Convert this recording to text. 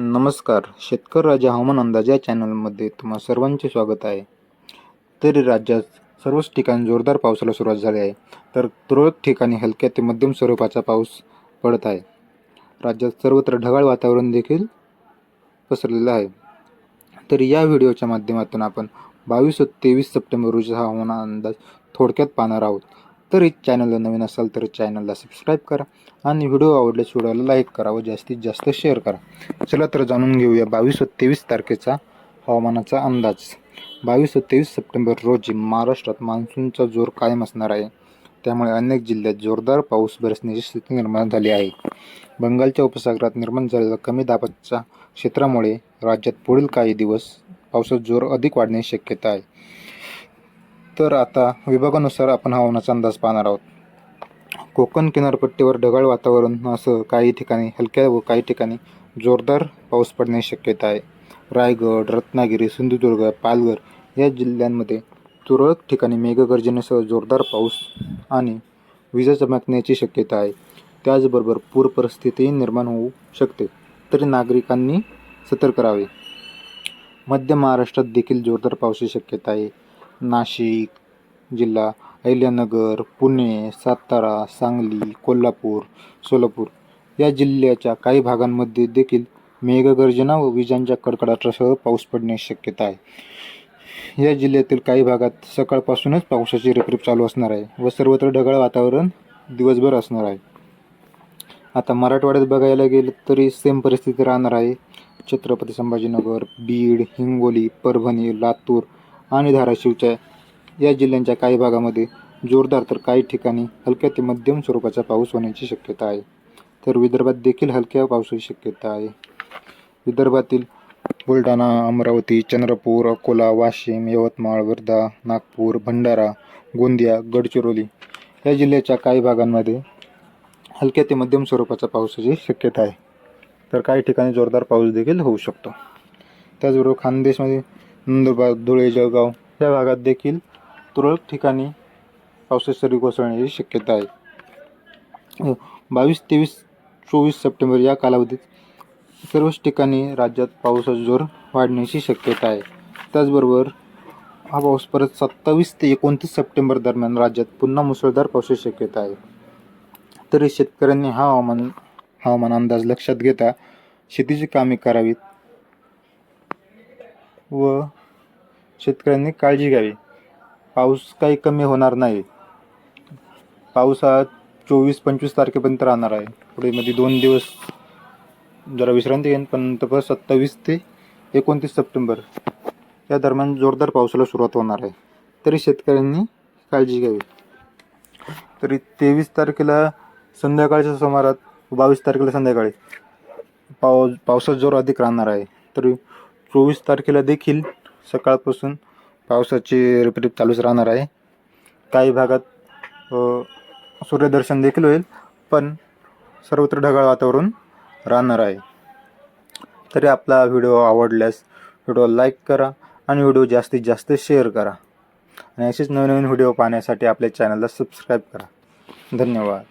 नमस्कार. शेतकरी राजा हवामान अंदाज या चॅनलमध्ये तुम्हा सर्वांचे स्वागत आहे. तरी राज्यात सर्वच ठिकाणी जोरदार पावसाला सुरुवात झाली आहे तर तुरळक ठिकाणी हलक्या ते मध्यम स्वरूपाचा पाऊस पडत आहे. राज्यात सर्वत्र ढगाळ वातावरण देखील पसरलेलं आहे. तर या व्हिडिओच्या माध्यमातून आपण बावीस व तेवीस सप्टेंबर रोजीचा हवामान अंदाज थोडक्यात पाहणार आहोत. तरी चॅनलला नवीन असाल तर चॅनलला सबस्क्राईब करा आणि व्हिडिओ आवडल्यास व्हिडिओला लाईक करा व जास्तीत जास्त शेअर करा. चला तर जाणून घेऊया बावीस व तेवीस तारखेचा हवामानाचा अंदाज. बावीस व तेवीस सप्टेंबर रोजी महाराष्ट्रात मान्सूनचा जोर कायम असणार आहे. त्यामुळे अनेक जिल्ह्यात जोरदार पाऊस बरसण्याची स्थिती निर्माण झाली आहे. बंगालच्या उपसागरात निर्माण झालेल्या कमी दाबाच्या क्षेत्रामुळे राज्यात पुढील काही दिवस पावसाचा जोर अधिक वाढण्याची शक्यता आहे. तर आता विभागानुसार आपण हवामानाचा अंदाज पाहणार आहोत. कोकण किनारपट्टीवर ढगाळ वातावरण असं काही ठिकाणी हलक्या व काही ठिकाणी जोरदार पाऊस पडण्याची शक्यता आहे. रायगड रत्नागिरी सिंधुदुर्ग पालघर या जिल्ह्यांमध्ये तुरळक ठिकाणी मेघगर्जनेसह जोरदार पाऊस आणि विजा चमकण्याची शक्यता आहे. त्याचबरोबर पूर परिस्थितीही निर्माण होऊ शकते तरी नागरिकांनी सतर्क राहावे. मध्य महाराष्ट्रात देखील जोरदार पावसाची शक्यता आहे. नाशिक जिल्हा अहिल्यानगर पुणे सातारा सांगली कोल्हापूर सोलापूर या जिल्ह्याच्या काही भागांमध्ये देखील मेघगर्जना व विजांच्या कडकडाटासह पाऊस पडण्याची शक्यता आहे. या जिल्ह्यातील काही भागात सकाळपासूनच पावसाची रिपरिप चालू असणार आहे व सर्वत्र ढगाळ वातावरण दिवसभर असणार आहे. आता मराठवाड्यात बघायला गेलं तरी सेम परिस्थिती राहणार आहे. छत्रपती संभाजीनगर बीड हिंगोली परभणी लातूर आणि धाराशिवच्या या जिल्ह्यांच्या काही भागामध्ये जोरदार तर काही ठिकाणी हलक्या ते मध्यम स्वरूपाचा पाऊस होण्याची शक्यता आहे. तर विदर्भात देखील हलक्या पावसाची शक्यता आहे. विदर्भातील बुलढाणा अमरावती चंद्रपूर अकोला वाशिम यवतमाळ वर्धा नागपूर भंडारा गोंदिया गडचिरोली या जिल्ह्याच्या काही भागांमध्ये हलक्या ते मध्यम स्वरूपाचा पावसाची शक्यता आहे. तर काही ठिकाणी जोरदार पाऊस देखील होऊ शकतो. त्याचबरोबर खानदेशमध्ये नंदुरबार धुळे जळगाव या भागात देखील तुरळक ठिकाणी पावसाची सरी कोसळण्याची शक्यता आहे. बावीस तेवीस चोवीस सप्टेंबर या कालावधीत सर्वच ठिकाणी राज्यात पावसाचा जोर वाढण्याची शक्यता आहे. त्याचबरोबर हा पाऊस परत सत्तावीस ते एकोणतीस सप्टेंबर दरम्यान राज्यात पुन्हा मुसळधार पावसाची शक्यता आहे. तरी शेतकऱ्यांनी हा हवामान हवामान अंदाज लक्षात घेता शेतीची कामे करावीत व शेतकऱ्यांनी काळजी घ्यावी. पाऊस काही कमी होणार नाही. पाऊस हा चोवीस पंचवीस तारखेपर्यंत राहणार आहे. पुढे मध्ये दोन दिवस जरा विश्रांती घेईन पण परत सत्तावीस ते एकोणतीस सप्टेंबर या दरम्यान जोरदार पावसाला सुरुवात होणार आहे. तरी शेतकऱ्यांनी काळजी घ्यावी. तरी तेवीस तारखेला संध्याकाळच्या सुमारात बावीस तारखेला संध्याकाळी पाव पावसाचा जोर अधिक राहणार आहे. तरी चोवीस तारखेला देखील सकाळपासून पावसाची रिपरिप चालूच राहणार आहे. काही भागात सूर्यदर्शन देखील होईल पण सर्वत्र ढगाळ वातावरण राहणार आहे. तरी आपला व्हिडिओ आवडल्यास व्हिडिओ लाईक करा आणि व्हिडिओ जास्तीत जास्त शेअर करा. आणि असेच नवीन नवीन व्हिडिओ पाहण्यासाठी आपल्या चॅनलला सबस्क्राईब करा. धन्यवाद.